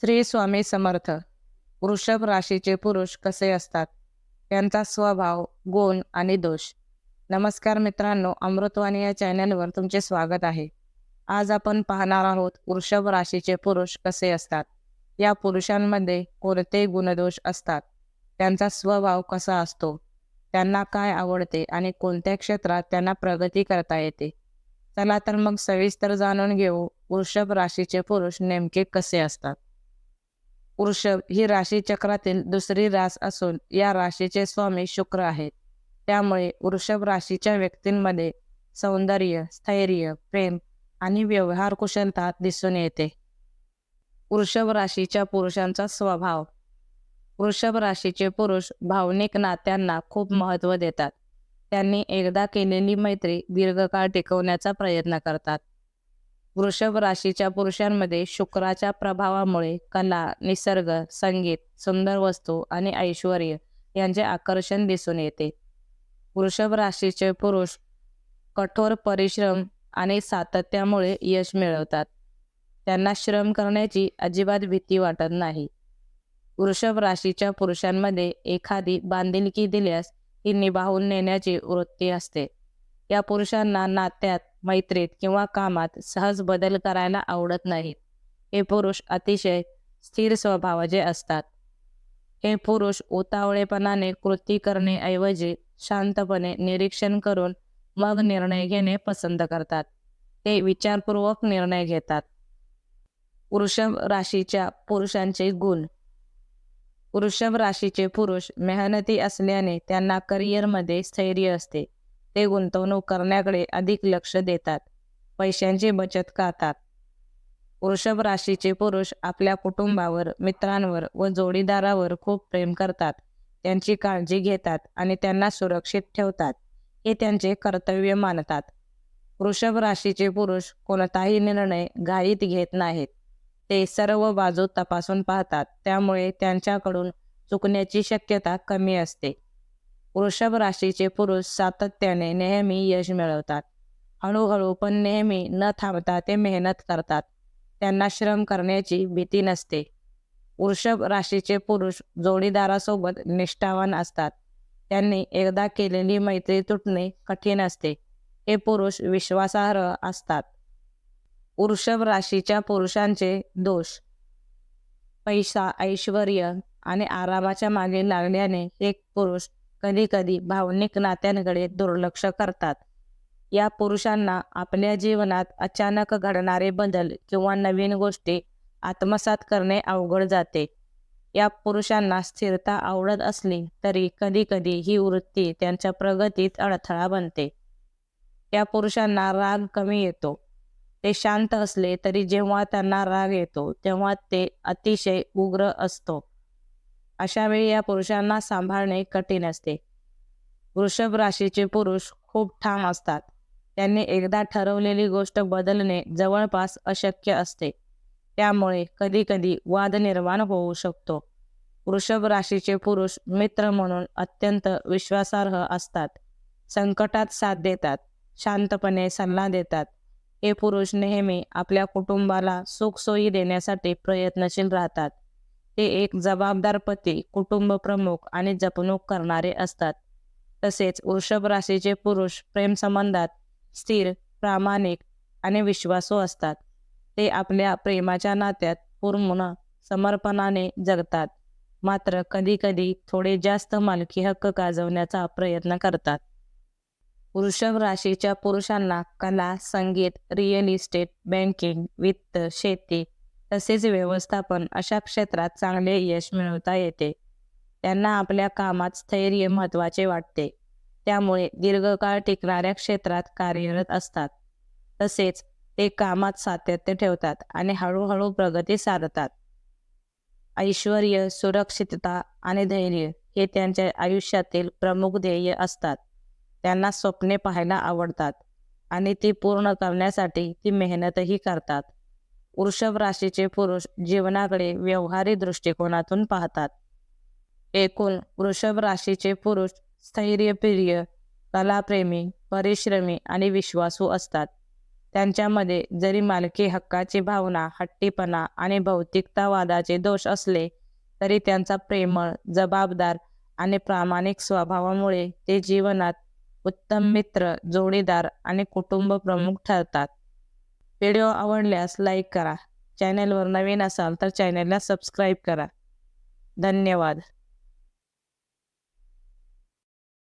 श्री स्वामी समर्थ. वृषभ राशीचे पुरुष कसे असतात? त्यांचा स्वभाव गुण आणि दोष. नमस्कार मित्रांनो अमृतवाणी या चॅनलवर तुमचे स्वागत आहे. आज आपण पाहणार आहोत वृषभ राशीचे पुरुष कसे असतात? या पुरुषांमध्ये कोणते गुणदोष असतात? त्यांचा स्वभाव कसा असतो? त्यांना काय आवडते आणि कोणत्या क्षेत्रात त्यांना प्रगती करता येते? चला तर मग सविस्तर जाणून घेऊ वृषभ राशीचे पुरुष नेमके कसे असतात. वृषभ ही राशी चक्रातील दुसरी रास असून या राशीचे स्वामी शुक्र आहेत. त्यामुळे वृषभ राशीच्या व्यक्तींमध्ये सौंदर्य स्थैर्य प्रेम आणि व्यवहार कुशलता दिसून येते. वृषभ राशीच्या पुरुषांचा स्वभाव. वृषभ राशीचे पुरुष भावनिक नात्यांना खूप महत्त्व देतात. त्यांनी एकदा केलेली मैत्री दीर्घकाळ टिकवण्याचा प्रयत्न करतात. वृषभ राशीच्या पुरुषांमध्ये शुक्राच्या प्रभावामुळे कला निसर्ग संगीत सुंदर वस्तू आणि ऐश्वर यांचे आकर्षण दिसून येते. वृषभ राशीचे पुरुष कठोर परिश्रम आणि सातत्यामुळे यश मिळवतात. त्यांना श्रम करण्याची अजिबात भीती वाटत नाही. वृषभ राशीच्या पुरुषांमध्ये एखादी बांधिलकी दिल्यास ती निभावून नेण्याची वृत्ती असते. या पुरुषांना नात्यात मैत्रीत किंवा कामात सहज बदल करायला आवडत नाहीत. हे पुरुष अतिशय स्थिर स्वभावाचे असतात. हे पुरुष उतावळेपणाने कृती करण्याऐवजी शांतपणे निरीक्षण करून मग निर्णय घेणे पसंत करतात. ते विचारपूर्वक निर्णय घेतात. वृषभ राशीच्या पुरुषांचे गुण. वृषभ राशीचे पुरुष मेहनती असल्याने त्यांना करिअरमध्ये स्थैर्य असते. ते गुंतवणूक करण्याकडे अधिक लक्ष देतात. पैशांची बचत करतात. वृषभ राशीचे पुरुष आपल्या कुटुंबावर मित्रांवर व जोडीदारावर खूप प्रेम करतात. त्यांची काळजी घेतात आणि त्यांना सुरक्षित ठेवतात. हे त्यांचे कर्तव्य मानतात. वृषभ राशीचे पुरुष कोणताही निर्णय घाईत घेत नाहीत. ते सर्व बाजू तपासून पाहतात. त्यामुळे त्यांच्याकडून चुकण्याची शक्यता कमी असते. वृषभ राशीचे पुरुष सातत्याने नेहमी यश मिळवतात. हळूहळू पण नेहमी न थांबता ते मेहनत करतात. त्यांना श्रम करण्याची भीती नसते. वृषभ राशीचे पुरुष जोडीदारासोबत निष्ठावान असतात. त्यांनी एकदा केलेली मैत्री तुटणे कठीण असते. हे पुरुष विश्वासार्ह असतात. वृषभ राशीच्या पुरुषांचे दोष. पैसा ऐश्वर आणि आरामाच्या मागे लागल्याने एक पुरुष कधीकधी भावनिक नात्यांकडे दुर्लक्ष करतात. या पुरुषांना आपल्या जीवनात अचानक घडणारे बदल किंवा नवीन गोष्टी आत्मसात करणे अवघड जाते. या पुरुषांना स्थिरता आवडत असली तरी कधीकधी ही वृत्ती त्यांच्या प्रगतीत अडथळा बनते. या पुरुषांना राग कमी येतो. ते शांत असले तरी जेव्हा त्यांना राग येतो तेव्हा ते अतिशय उग्र असतो. अशा वेळी या पुरुषांना सांभाळणे कठीण असते. वृषभ राशीचे पुरुष खूप ठाम असतात. त्यांनी एकदा ठरवलेली गोष्ट बदलणे जवळपास अशक्य असते. त्यामुळे कधीकधी वाद निर्माण होऊ शकतो. वृषभ राशीचे पुरुष मित्र म्हणून अत्यंत विश्वासार्ह असतात. संकटात साथ देतात. शांतपणे सल्ला देतात. हे पुरुष नेहमी आपल्या कुटुंबाला सुखसोयी देण्यासाठी प्रयत्नशील राहतात. ते एक जबाबदार पती कुटुंब प्रमुख आणि जपणूक करणारे असतात. तसेच वृषभ राशीचे पुरुष प्रेमसंबंधात स्थिर प्रामाणिक आणि विश्वासू असतात. ते आपल्या प्रेमाच्या नात्यात पूर्ण समर्पणाने जगतात. मात्र कधीकधी थोडे जास्त मालकी हक्क गाजवण्याचा प्रयत्न करतात. वृषभ राशीच्या पुरुषांना कला संगीत रिअल इस्टेट बँकिंग वित्त शेती तसेच व्यवस्थापन अशा क्षेत्रात चांगले यश मिळवता येते. त्यांना आपल्या कामात स्थैर्य महत्त्वाचे वाटते. त्यामुळे दीर्घकाळ टिकणाऱ्या क्षेत्रात कार्यरत असतात. तसेच ते कामात सातत्य ठेवतात आणि हळूहळू प्रगती साधतात. ऐश्वर सुरक्षितता आणि धैर्य हे त्यांच्या आयुष्यातील प्रमुख ध्येय असतात. त्यांना स्वप्ने पाहायला आवडतात आणि ती पूर्ण करण्यासाठी ती मेहनतही करतात. वृषभ राशीचे पुरुष जीवनाकडे व्यवहारी दृष्टिकोनातून पाहतात. एकूण वृषभ राशीचे पुरुष स्थैर्यप्रिय कलाप्रेमी परिश्रमी आणि विश्वासू असतात. त्यांच्यामध्ये जरी मालकी हक्काची भावना हट्टीपणा आणि भौतिकतावादाचे दोष असले तरी त्यांचा प्रेमळ जबाबदार आणि प्रामाणिक स्वभावामुळे ते जीवनात उत्तम मित्र जोडीदार आणि कुटुंब प्रमुख ठरतात. व्हिडिओ आवडल्यास लाईक करा. चॅनलवर नवीन असाल तर चॅनलला सबस्क्राईब करा. धन्यवाद.